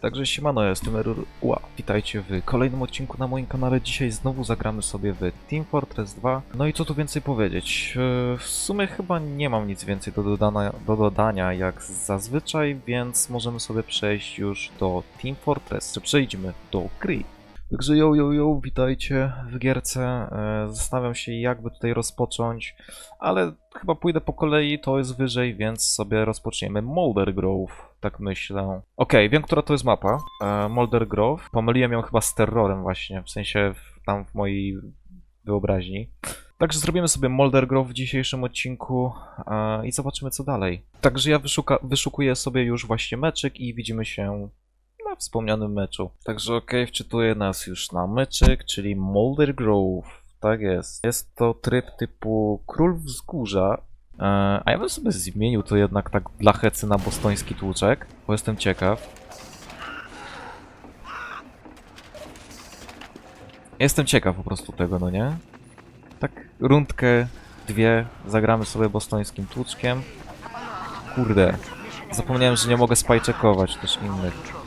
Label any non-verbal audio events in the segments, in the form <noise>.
Także siemano, ja jestem Erua. Witajcie w kolejnym odcinku na moim kanale. Dzisiaj znowu zagramy sobie w Team Fortress 2. No i co tu więcej powiedzieć? E, W sumie chyba nie mam nic więcej do, dodania, do dodania jak zazwyczaj, więc możemy sobie przejść już do Team Fortress. Przejdźmy do gry. Także yo, yo, yo, witajcie w gierce. E, Zastanawiam się jakby tutaj rozpocząć, ale chyba pójdę po kolei, to jest wyżej, więc sobie rozpoczniemy Molder Grove, tak myślę. Okej, wiem, która to jest mapa. E, Molder Grove. Pomyliłem ją chyba z terrorem właśnie, w sensie w, tam w mojej wyobraźni. Także zrobimy sobie Molder Grove w dzisiejszym odcinku e, i zobaczymy co dalej. Także ja wyszuka, wyszukuję sobie już właśnie meczyk i widzimy się wspomnianym meczu. Także okej, wczytuję nas już na meczyk, czyli Molder Grove. Tak jest. Jest to tryb typu Król Wzgórza. E, a ja bym sobie zmienił to jednak tak dla hecy na bostoński tłuczek, bo jestem ciekaw. Jestem ciekaw po prostu tego, no nie? Tak, rundkę, dwie, zagramy sobie bostońskim tłuczkiem. Kurde, zapomniałem, że nie mogę spajczekować też innych.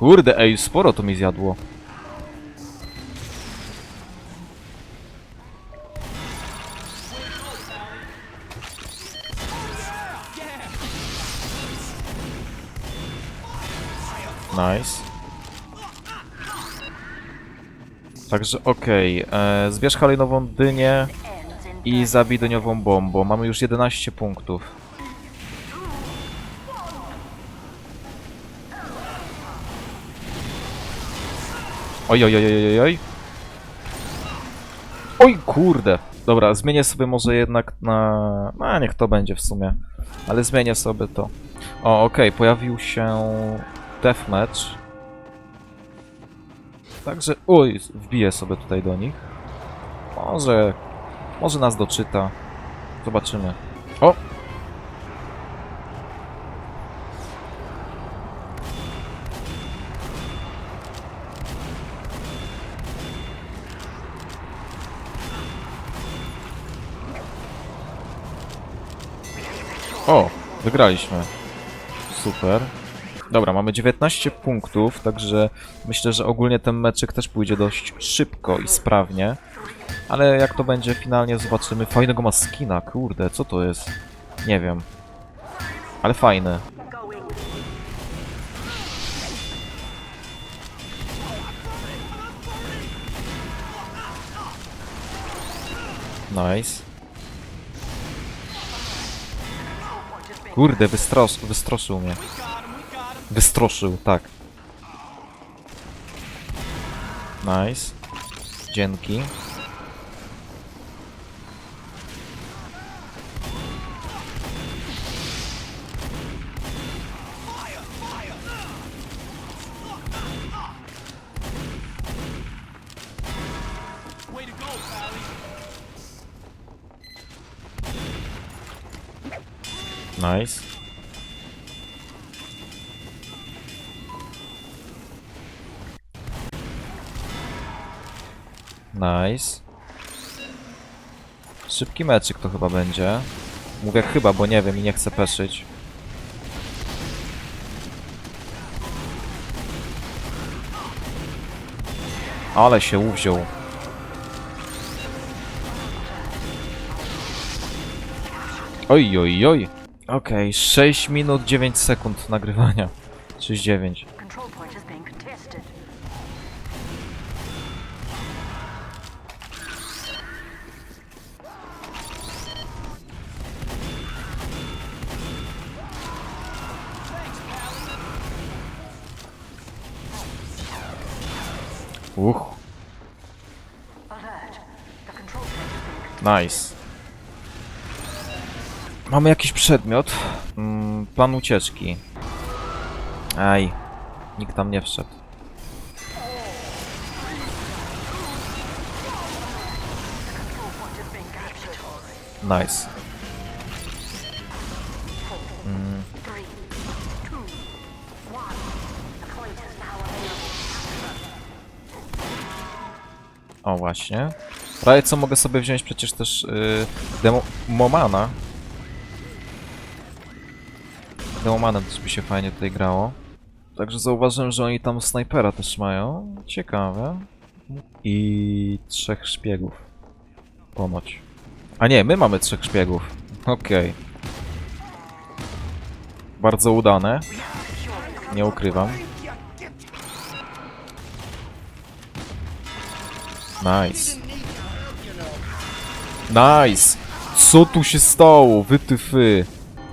Kurde, ej, sporo to mi zjadło. Nice. Także okej, okay. zbierz halinową dynię i zabij dyniową bombą. Mamy już 11 punktów. Oj, oj, oj, oj, oj, oj. Kurde. Dobra, zmienię sobie może jednak na... No, niech to będzie w sumie. Ale zmienię sobie to. O, okej, pojawił się deathmatch. Także, oj, wbiję sobie tutaj do nich. Może, może nas doczyta. Zobaczymy. O! Wygraliśmy. Super. Dobra, mamy 19 punktów, także myślę, że ogólnie ten meczyk też pójdzie dość szybko i sprawnie. Ale jak to będzie finalnie zobaczymy. Fajnego ma skina, kurde, co to jest? Nie wiem. Ale fajny. Nice. Kurde, wystros wystroszył mnie. Wystroszył, tak. Nice. Dzięki. Nice. Nice. Szybki meczyk to chyba będzie. Mówię chyba, bo nie wiem i nie chcę peszyć. Ale się uwziął. Oj, oj, oj. Okej, 6 minut 9 sekund nagrywania. 6-9. Control point is being contested. Uch, nice. Mamy jakiś przedmiot. Mm, plan ucieczki. Aj, nikt tam nie wszedł. Nice. Available. O, właśnie. Prawie co mogę sobie wziąć przecież też yy, demo Momana. Demomanem też by się fajnie tutaj grało. Także zauważyłem, że oni tam snajpera też mają. Ciekawe. I trzech szpiegów. Ponoć. A nie, my mamy trzech szpiegów. Okej. Bardzo udane. Nie ukrywam. Nice. Nice! Co tu się stało? Wytyfy.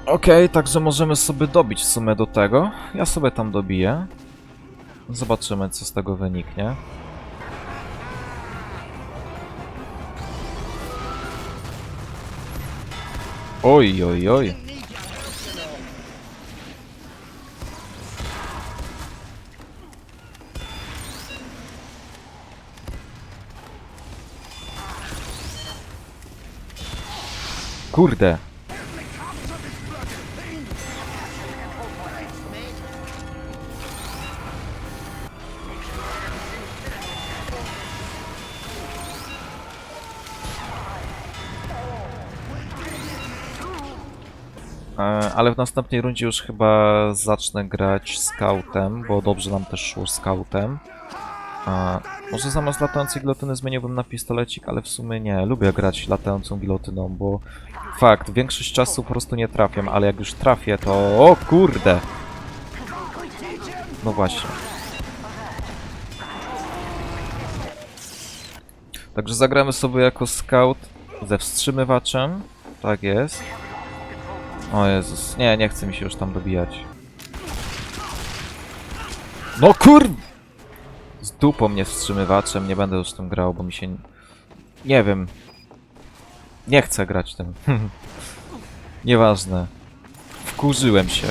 Okej, także możemy sobie dobić w sumie do tego. Ja sobie tam dobiję. Zobaczymy, co z tego wyniknie. Oj, oj, oj. Kurde. Ale w następnej rundzie już chyba zacznę grać scoutem, bo dobrze nam też szło scoutem. A, może zamiast latającej gilotyny zmieniłbym na pistolecik, ale w sumie nie. Lubię grać latającą gilotyną, bo fakt, większość czasu po prostu nie trafiam, ale jak już trafię, to... O kurde! No właśnie. Także zagramy sobie jako scout ze wstrzymywaczem. Tak jest. O Jezus, nie, nie chce mi się już tam dobijać. No kur... Z dupą mnie wstrzymywaczem, nie będę już tym grał, bo mi się... Nie wiem. Nie chcę grać tym. <laughs> Nieważne. Wkurzyłem się.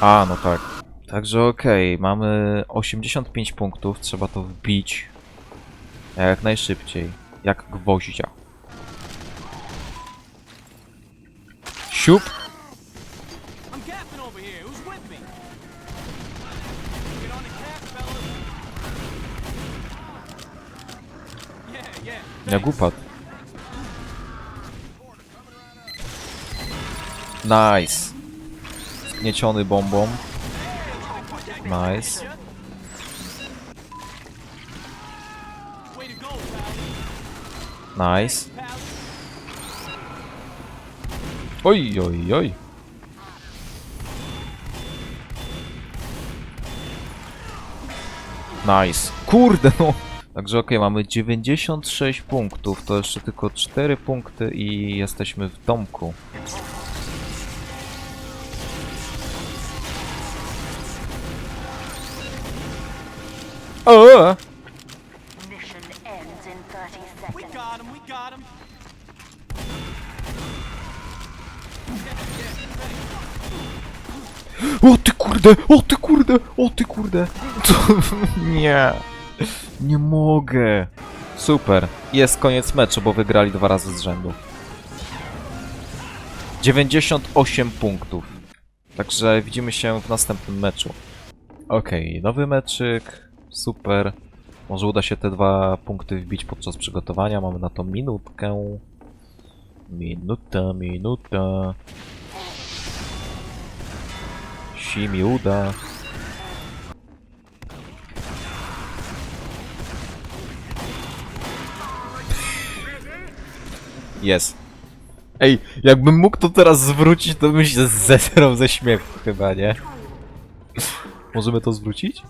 A, no tak. Także okej, mamy 85 punktów, trzeba to wbić jak najszybciej, jak gwoździa. Siup! Jak upadł. Nice. Zgnieciony bombą. Nice. Nice. Oj, oj, oj. Nice. Kurde no. Także okej, mamy 96 punktów, to jeszcze tylko 4 punkty i jesteśmy w domku. Ends in 30 We got him. We got him. O ty kurde, o ty kurde, o ty kurde. Co? <laughs> Nie. Nie mogę. Super. Jest koniec meczu, bo wygrali dwa razy z rzędu. 98 punktów. Także widzimy się w następnym meczu. Okej, nowy meczyk. Super. Może uda się te dwa punkty wbić podczas przygotowania. Mamy na to minutkę. Minuta, minuta. Si mi uda. Jest. Ej, jakbym mógł to teraz zwrócić, to bym się zesrał ze śmiechu chyba, nie? Możemy to zwrócić?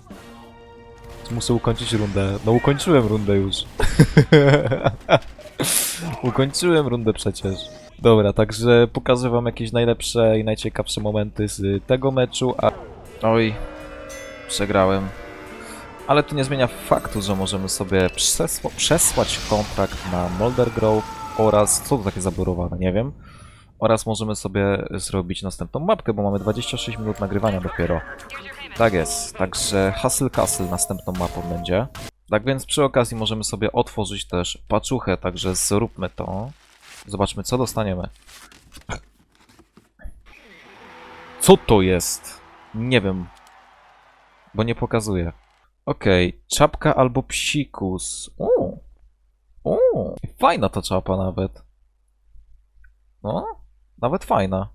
Muszę ukończyć rundę. No ukończyłem rundę już. <laughs> ukończyłem rundę przecież. Dobra, także pokażę wam jakieś najlepsze i najciekawsze momenty z tego meczu, a... Oj, przegrałem. Ale to nie zmienia faktu, że możemy sobie przesła- przesłać kontrakt na Molder Grove oraz... Co to takie zaborowane? Nie wiem. Oraz możemy sobie zrobić następną mapkę, bo mamy 26 minut nagrywania dopiero. Tak jest, także Hustle Castle następną mapą będzie. Tak więc przy okazji możemy sobie otworzyć też paczuchę, także zróbmy to. Zobaczmy co dostaniemy. Co to jest? Nie wiem. Bo nie pokazuje. Okej, czapka albo psikus. O, fajna ta czapa nawet. No, nawet fajna.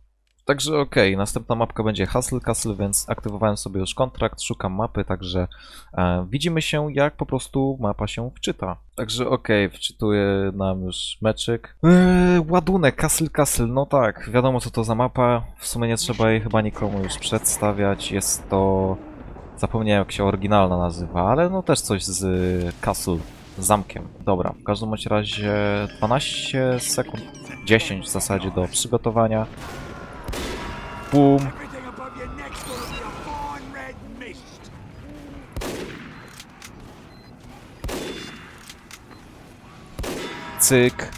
Także okej, następna mapka będzie Hustle Castle, więc aktywowałem sobie już kontrakt, szukam mapy, także e, widzimy się jak po prostu mapa się wczyta. Także okej, wczytuje nam już meczyk. Eee, ładunek, Castle Castle, no tak, wiadomo co to za mapa, w sumie nie trzeba jej chyba nikomu już przedstawiać, jest to... Zapomniałem jak się oryginalna nazywa, ale no też coś z Castle, z zamkiem. Dobra, w każdym razie 12 sekund, 10 w zasadzie do przygotowania. Mist. Cyk.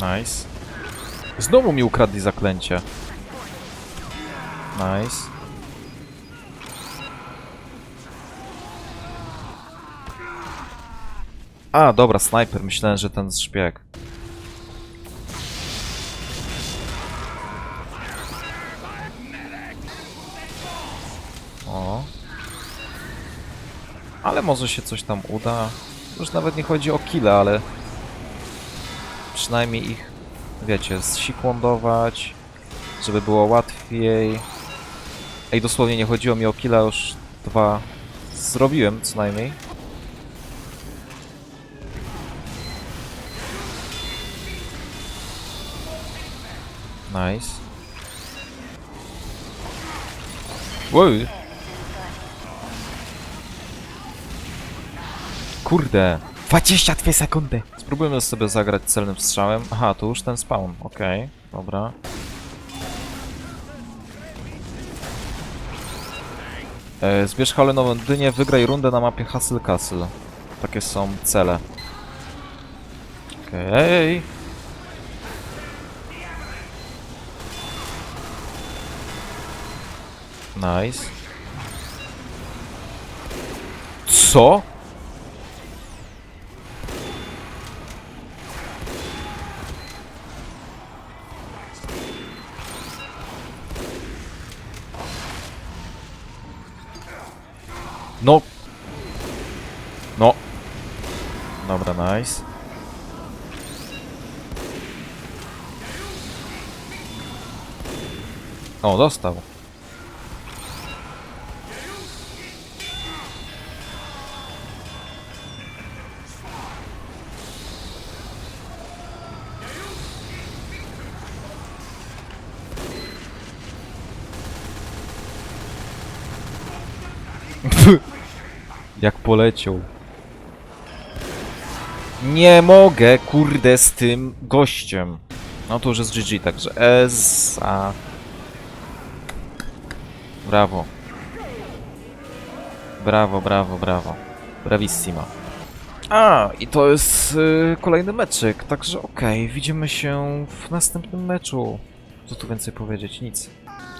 Nice. Znowu mi ukradli zaklęcie. Nice. A, dobra, snajper. Myślałem, że ten szpieg. O. Ale może się coś tam uda. Już nawet nie chodzi o kile, ale przynajmniej ich, wiecie, zsikłądować, żeby było łatwiej. Ej, dosłownie nie chodziło mi o kile, już dwa zrobiłem co najmniej. Nice. Wow. Kurde. 22 sekundy. Spróbujmy sobie zagrać celnym strzałem. Aha, to już ten spawn. Okej, dobra. E, zbierz halenową dynię, wygraj rundę na mapie Hustle Castle. Takie są cele. Okej. Nice. Co? No. No. Dobra, nice. O, dostał. Poleciał. Nie mogę, kurde, z tym gościem. No to już jest GG, także S, a... Brawo. Brawo, brawo, brawo. Bravissima. A, i to jest y, kolejny meczyk, także okej, widzimy się w następnym meczu. Co tu więcej powiedzieć? Nic.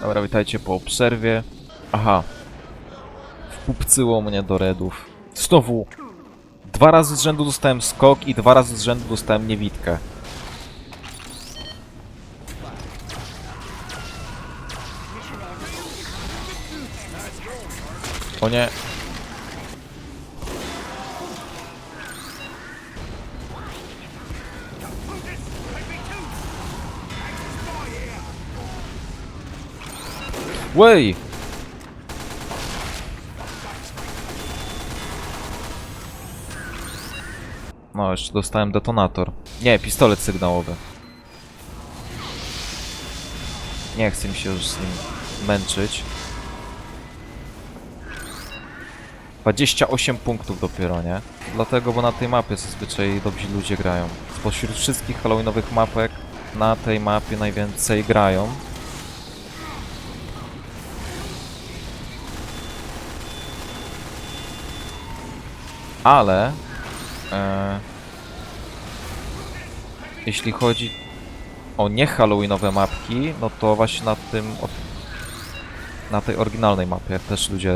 Dobra, witajcie po przerwie. Aha, Upcyło mnie do redów. Znowu. Dwa razy z rzędu dostałem skok i dwa razy z rzędu dostałem niewidkę. O nie. Wej! Jeszcze dostałem detonator. Nie, pistolet sygnałowy. Nie chcę mi się już z nim męczyć. 28 punktów dopiero, nie? Dlatego, bo na tej mapie zazwyczaj dobrzy ludzie grają. Spośród wszystkich halloweenowych mapek na tej mapie najwięcej grają. Ale E, jeśli chodzi o nie halloweenowe mapki, no to właśnie na tym od, na tej oryginalnej mapie też ludzie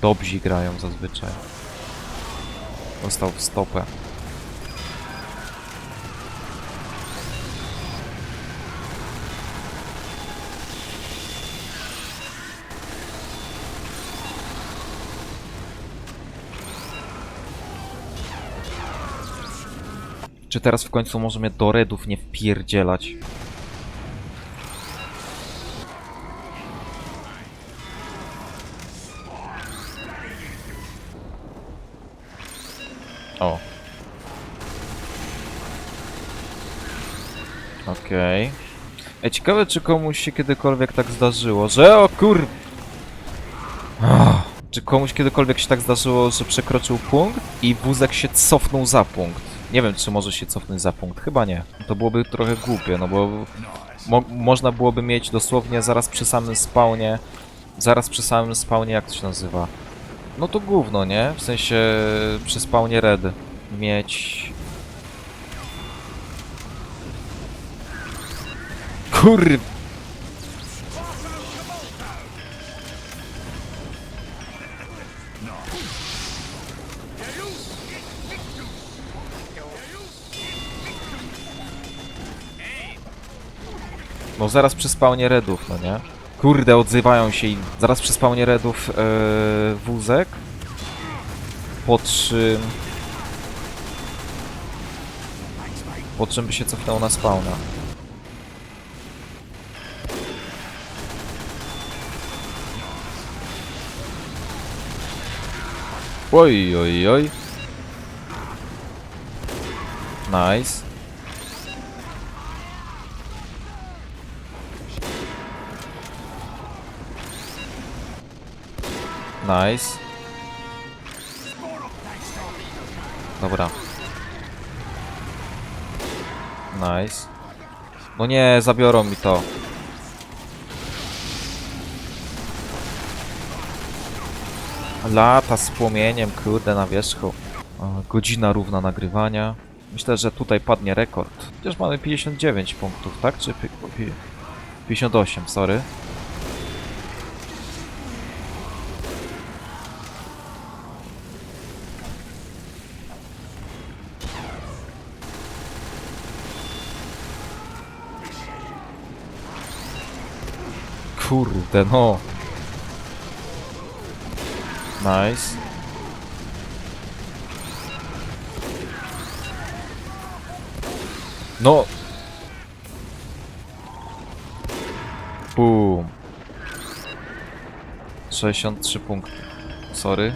dobrzy grają zazwyczaj. Dostał w stopę. Czy teraz w końcu możemy do redów nie wpierdzielać? O. Okej. Ej, ciekawe czy komuś się kiedykolwiek tak zdarzyło, że o kur... Ah. Czy komuś kiedykolwiek się tak zdarzyło, że przekroczył punkt i wózek się cofnął za punkt? Nie wiem, czy może się cofnąć za punkt. Chyba nie. To byłoby trochę głupie, no bo mo można byłoby mieć dosłownie zaraz przy samym spawnie, zaraz przy samym spawnie, jak to się nazywa? No to gówno, nie? W sensie przy spawnie red mieć... Kur... No zaraz przy spawnie redów, no nie? Kurde, odzywają się im. Zaraz przy spawnie redów e, wózek. Po czym... Po czym by się cofnęło na spawna. Oj, oj, oj. Nice. Nice. Dobra. Nice. No nie, zabiorą mi to. Lata z płomieniem, kurde, na wierzchu. Godzina równa nagrywania. Myślę, że tutaj padnie rekord. Chociaż mamy 59 punktów, tak? Czy pi- pi- 58, sorry. Kurde, no. Nice. No. Boom. 63 punkty. Sorry.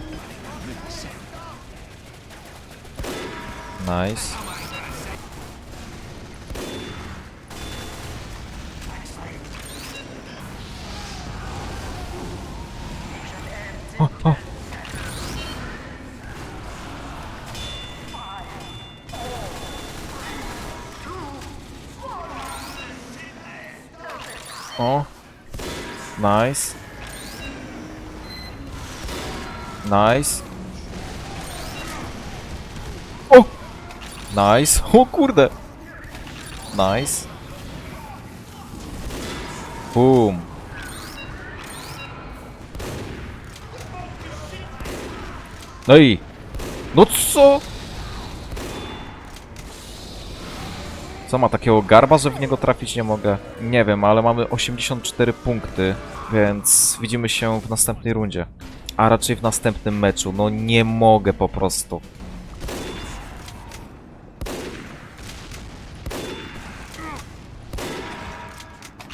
Nice. O, o. O. Nice. Nice. O! Nice. O kurde. Nice. Boom. No i... No co? Co ma takiego garba, że w niego trafić nie mogę? Nie wiem, ale mamy 84 punkty, więc widzimy się w następnej rundzie. A raczej w następnym meczu. No nie mogę po prostu.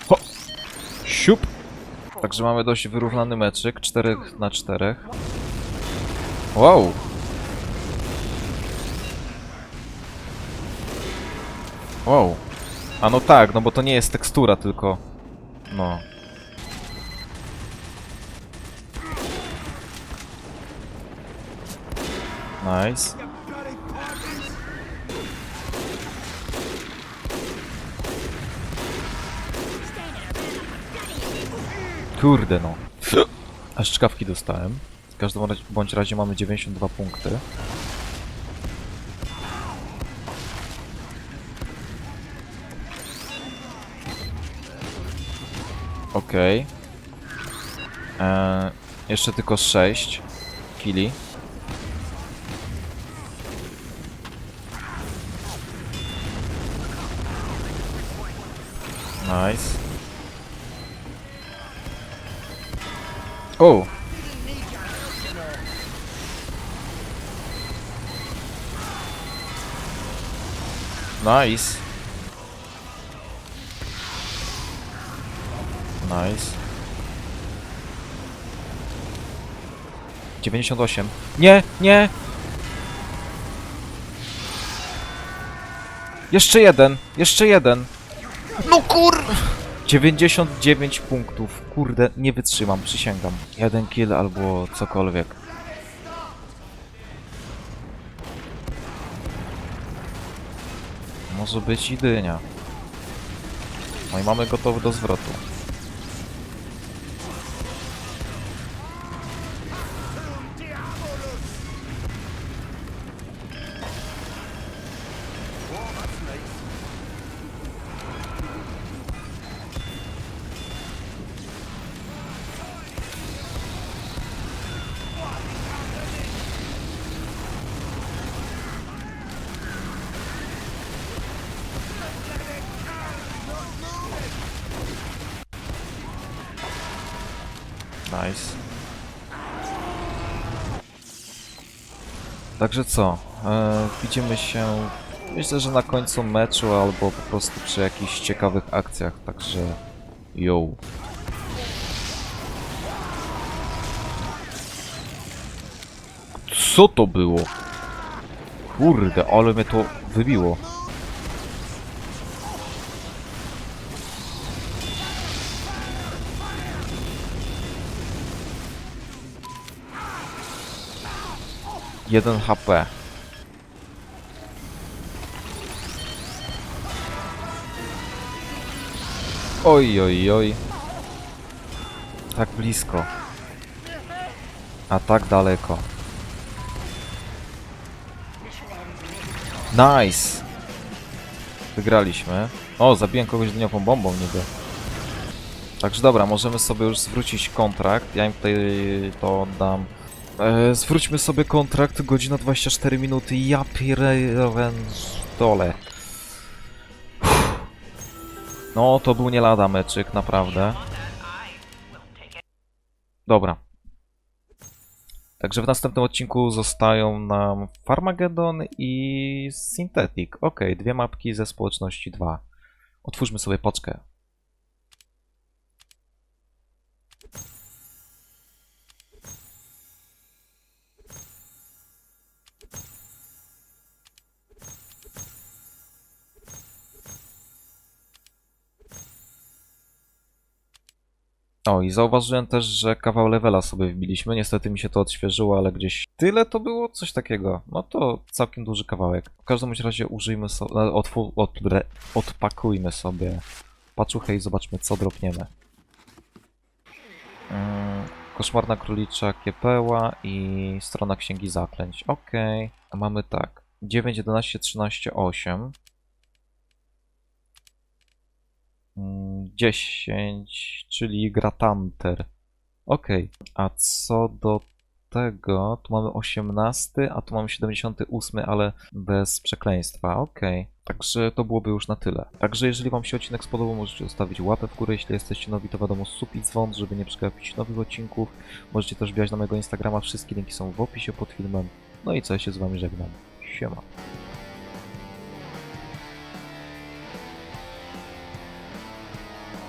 Ho! Siup! Także mamy dość wyrównany meczyk, 4 na 4. Wow! Wow. A no tak, no bo to nie jest tekstura, tylko... No. Nice. Kurde no. Aż czkawki dostałem. W każdym razie- bądź razie mamy 92 punkty. Okej. Eee, Jeszcze tylko 6 kili. Nice. O! Nice. Nice. 98. Nie, nie! Jeszcze jeden, jeszcze jeden. No kur... 99 punktów. Kurde, nie wytrzymam, przysięgam. Jeden kill albo cokolwiek. Może być i dynia. No i mamy gotowy do zwrotu. Nice. Także co? E, widzimy się myślę, że na końcu meczu albo po prostu przy jakichś ciekawych akcjach, także yo. Co to było? Kurde, ale mnie to wybiło. Jeden HP. Oj, oj, oj. Tak blisko. A tak daleko. Nice! Wygraliśmy. O, zabiłem kogoś dniową bombą niby. Także dobra, możemy sobie już zwrócić kontrakt. Ja im tutaj to oddam. E, zwróćmy sobie kontrakt, godzina 24 minuty. Ja dole. No, to był nie lada meczyk, naprawdę. Dobra. Także w następnym odcinku zostają nam Farmageddon i Synthetic. Ok, dwie mapki ze społeczności 2. Otwórzmy sobie poczkę. O, i zauważyłem też, że kawał levela sobie wbiliśmy. Niestety mi się to odświeżyło, ale gdzieś tyle to było, coś takiego. No to całkiem duży kawałek. W każdym razie użyjmy sobie, odpakujmy sobie paczuchę i zobaczmy co dropniemy. Mm, koszmarna królicza kiepeła i strona księgi zaklęć. A mamy tak. 9, 11, 13, 8. Mm, 10, czyli Gratanter. Okej, a co do tego, tu mamy 18, a tu mamy 78, ale bez przekleństwa. Okej, także to byłoby już na tyle. Także jeżeli Wam się odcinek spodobał, możecie zostawić łapę w górę. Jeśli jesteście nowi, to wiadomo, sup i dzwon, żeby nie przegapić nowych odcinków. Możecie też wbijać na mojego Instagrama, wszystkie linki są w opisie pod filmem. No i co, ja się z Wami żegnam. Siema.